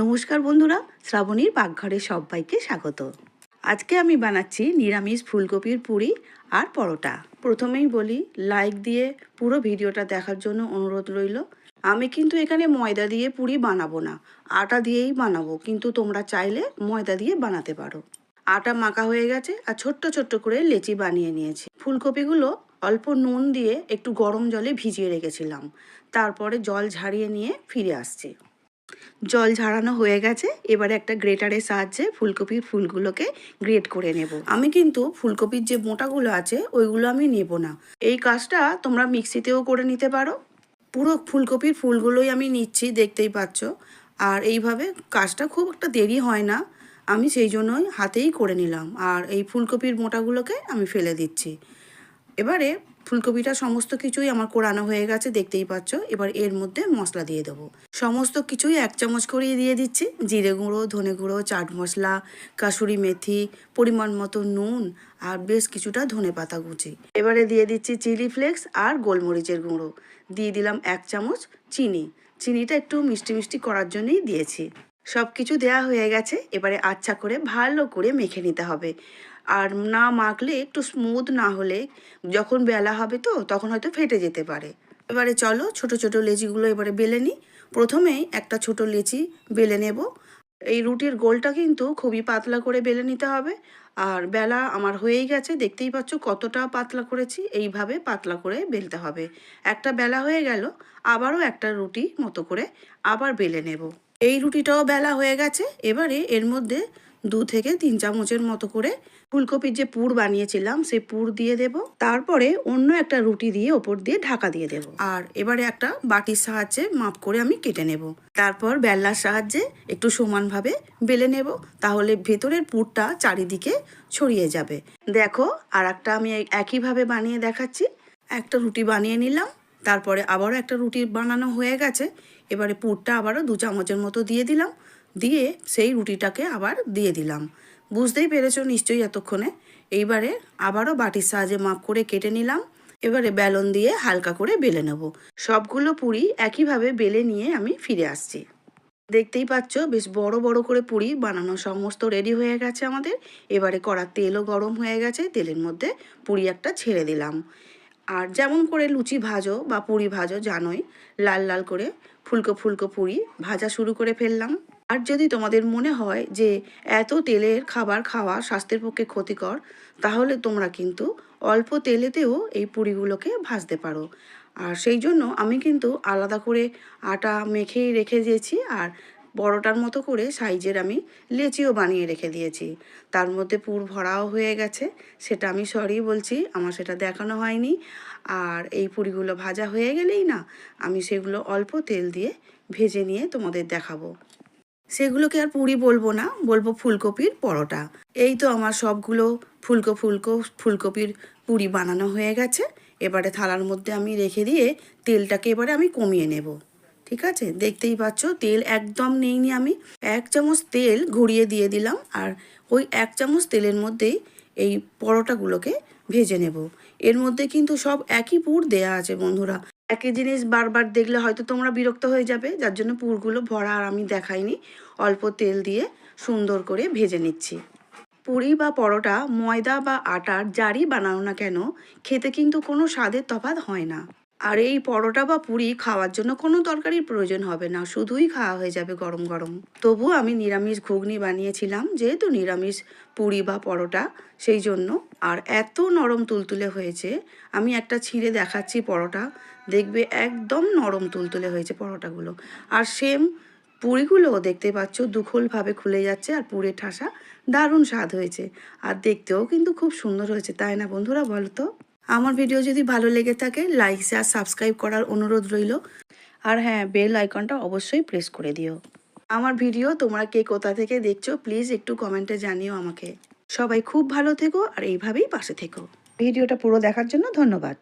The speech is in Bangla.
নমস্কার বন্ধুরা, শ্রাবণীর পাকঘরে সবাইকে স্বাগত। আজকে আমি বানাচ্ছি নিরামিষ ফুলকপির পুরি আর পরোটা। প্রথমেই বলি লাইক দিয়ে পুরো ভিডিওটা দেখার জন্য অনুরোধ রইল। আমি কিন্তু এখানে ময়দা দিয়ে পুরি বানাবো না, আটা দিয়েই বানাবো, কিন্তু তোমরা চাইলে ময়দা দিয়ে বানাতে পারো। আটা মাখা হয়ে গেছে আর ছোট্ট ছোট্ট করে লেচি বানিয়ে নিয়েছি। ফুলকপিগুলো অল্প নুন দিয়ে একটু গরম জলে ভিজিয়ে রেখেছিলাম। তারপরে জল ঝাড়িয়ে নিয়ে ফিরে আসছি। জল ঝাড়ানো হয়ে গেছে, এবারে একটা গ্রেটারের সাহায্যে ফুলকপির ফুলগুলোকে গ্রেট করে নেব। আমি কিন্তু ফুলকপির যে মোটাগুলো আছে, ওইগুলো আমি নেব না। এই কাজটা তোমরা মিক্সিতেও করে নিতে পারো। পুরো ফুলকপির ফুলগুলোই আমি নিচ্ছি, দেখতেই পাচ্ছ। আর এইভাবে কাজটা খুব একটা দেরি হয় না। আমি সেই জন্যই হাতেই করে নিলাম। আর এই ফুলকপির মোটাগুলোকে আমি ফেলে দিচ্ছি। এবারে ফুলকপিটা সমস্ত কিছুই আমার কোরানো হয়ে গেছে, দেখতেই পাচ্ছ। এবার এর মধ্যে মশলা দিয়ে দেবো। সমস্ত কিছুই এক চামচ করিয়ে দিয়ে দিচ্ছি। জিরে গুঁড়ো, ধনে গুঁড়ো, চাট মশলা, কাসুরি মেথি, পরিমাণ মতো নুন আর বেশ কিছুটা ধনে পাতা কুচি। এবারে দিয়ে দিচ্ছি চিলি ফ্লেক্স আর গোলমরিচের গুঁড়ো। দিয়ে দিলাম এক চামচ চিনি। চিনিটা একটু মিষ্টি মিষ্টি করার জন্যই দিয়েছি। সব কিছু দেওয়া হয়ে গেছে, এবারে আচ্ছা করে ভালো করে মেখে নিতে হবে। আর না মাখলে একটু স্মুথ না হলে যখন বেলা হবে তো, তখন হয়তো ফেটে যেতে পারে। এবারে চলো ছোট ছোট লেচিগুলো এবারে বেলে নিই। প্রথমেই একটা ছোট লেচি বেলে নেব। এই রুটির গোলটা কিন্তু খুবই পাতলা করে বেলে নিতে হবে। আর বেলা আমার হয়েই গেছে, দেখতেই পাচ্ছ কতটা পাতলা করেছি, এইভাবে পাতলা করে বেলতে হবে। একটা বেলা হয়ে গেল, আবারও একটা রুটি মতো করে আবার বেলে নেব। এই রুটিটাও বেলা হয়ে গেছে। এবারে এর মধ্যে দু থেকে তিন চামচের মতো করে ফুলকপির যে পুর বানিয়েছিলাম, সেই পুর দিয়ে দেব। তারপরে অন্য একটা রুটি দিয়ে ওপর দিয়ে ঢাকা দিয়ে দেব। আর এবারে একটা বাটির সাহায্যে মাপ করে আমি কেটে নেব। তারপর বেল্লার সাহায্যে একটু সমানভাবে বেলে নেব, তাহলে ভেতরের পুরটা চারিদিকে ছড়িয়ে যাবে। দেখো আর একটা আমি একইভাবে বানিয়ে দেখাচ্ছি। একটা রুটি বানিয়ে নিলাম। তারপরে আবারও একটা রুটি বানানো হয়ে গেছে। এবারে পুরটা আবারও দু চামচের মতো দিয়ে দিলাম। দিয়ে সেই রুটিটাকে আবার দিয়ে দিলাম। বুঝতেই পেরেছ নিশ্চয়ই এতক্ষণে। এইবারে আবারও বাটির সাহায্যে মাপ করে কেটে নিলাম। এবারে বেলন দিয়ে হালকা করে বেলে নেব। সবগুলো পুরি একইভাবে বেলে নিয়ে আমি ফিরে আসছি। দেখতেই পাচ্ছ বেশ বড় বড় করে পুরি বানানো সমস্ত রেডি হয়ে গেছে আমাদের। এবারে কড়ার তেলও গরম হয়ে গেছে। তেলের মধ্যে পুরি একটা ছেড়ে দিলাম। আর যেমন করে লুচি ভাজো বা পুরি ভাজো, জানোই, লাল লাল করে ফুলকো ফুলকো পুরি ভাজা শুরু করে ফেললাম। আর যদি তোমাদের মনে হয় যে এত তেলের খাবার খাওয়া স্বাস্থ্যের পক্ষে ক্ষতিকর, তাহলে তোমরা কিন্তু অল্প তেলেতেও এই পুরিগুলোকে ভাজতে পারো। আর সেই জন্য আমি কিন্তু আলাদা করে আটা মেখেই রেখে দিয়েছি। আর বড়টার মতো করে সাইজের আমি লেচিও বানিয়ে রেখে দিয়েছি। তার মধ্যে পুর ভরাও হয়ে গেছে। সেটা আমি সরি বলছি, আমার সেটা দেখানো হয়নি। আর এই পুরিগুলো ভাজা হয়ে গেলেই না, আমি সেগুলো অল্প তেল দিয়ে ভেজে নিয়ে তোমাদের দেখাবো। সেগুলোকে আর পুরি বলব না, বলব ফুলকপির পরোটা। এই তো আমার সবগুলো ফুলকো ফুলকো ফুলকপির পুরি বানানো হয়ে গেছে। এবারে থালার মধ্যে আমি রেখে দিয়ে তেলটাকে এবারে আমি কমিয়ে নেব। ঠিক আছে? দেখতেই পাচ্ছ, তেল একদম নেইনি আমি। এক চামচ তেল ঘুরিয়ে দিয়ে দিলাম আর ওই এক চামচ তেলের মধ্যেই এই পরোটাগুলোকে ভেজে নেব। এর মধ্যে কিন্তু সব একই পুর দেয়া আছে বন্ধুরা। একই জিনিস বারবার দেখলে হয়তো তোমরা বিরক্ত হয়ে যাবে, যার জন্য পুরগুলো ভরা আর আমি দেখাইনি। অল্প তেল দিয়ে সুন্দর করে ভেজে নিচ্ছি। পুরি বা পরোটা, ময়দা বা আটার যারই বানানো না কেন, খেতে কিন্তু কোনো স্বাদের তফাৎ হয় না। আর এই পরোটা বা পুরি খাওয়ার জন্য কোনো তরকারির প্রয়োজন হবে না, শুধুই খাওয়া হয়ে যাবে গরম গরম। তবু আমি নিরামিষ ঘুগনি বানিয়েছিলাম, যেহেতু নিরামিষ পুরি বা পরোটা, সেই জন্য। আর এত নরম তুলতুলে হয়েছে, আমি একটা ছিঁড়ে দেখাচ্ছি পরোটা, দেখবে একদম নরম তুলতুলে হয়েছে পরোটাগুলো। আর সেম পুরিগুলোও দেখতে পাচ্ছ, দুখলভাবে খুলে যাচ্ছে আর পুরে ঠাসা, দারুণ স্বাদ হয়েছে। আর দেখতেও কিন্তু খুব সুন্দর হয়েছে, তাই না বন্ধুরা বলো তো? আমার ভিডিও যদি ভালো লেগে থাকে লাইক শেয়ার সাবস্ক্রাইব করার অনুরোধ রইল। আর হ্যাঁ বেল আইকনটা অবশ্যই প্রেস করে দিও। আমার ভিডিও তোমরা কে কোথা থেকে দেখছ প্লিজ একটু কমেন্টে জানিও আমাকে। সবাই খুব ভালো থেকো আর এইভাবেই পাশে থেকো। ভিডিওটা পুরো দেখার জন্য ধন্যবাদ।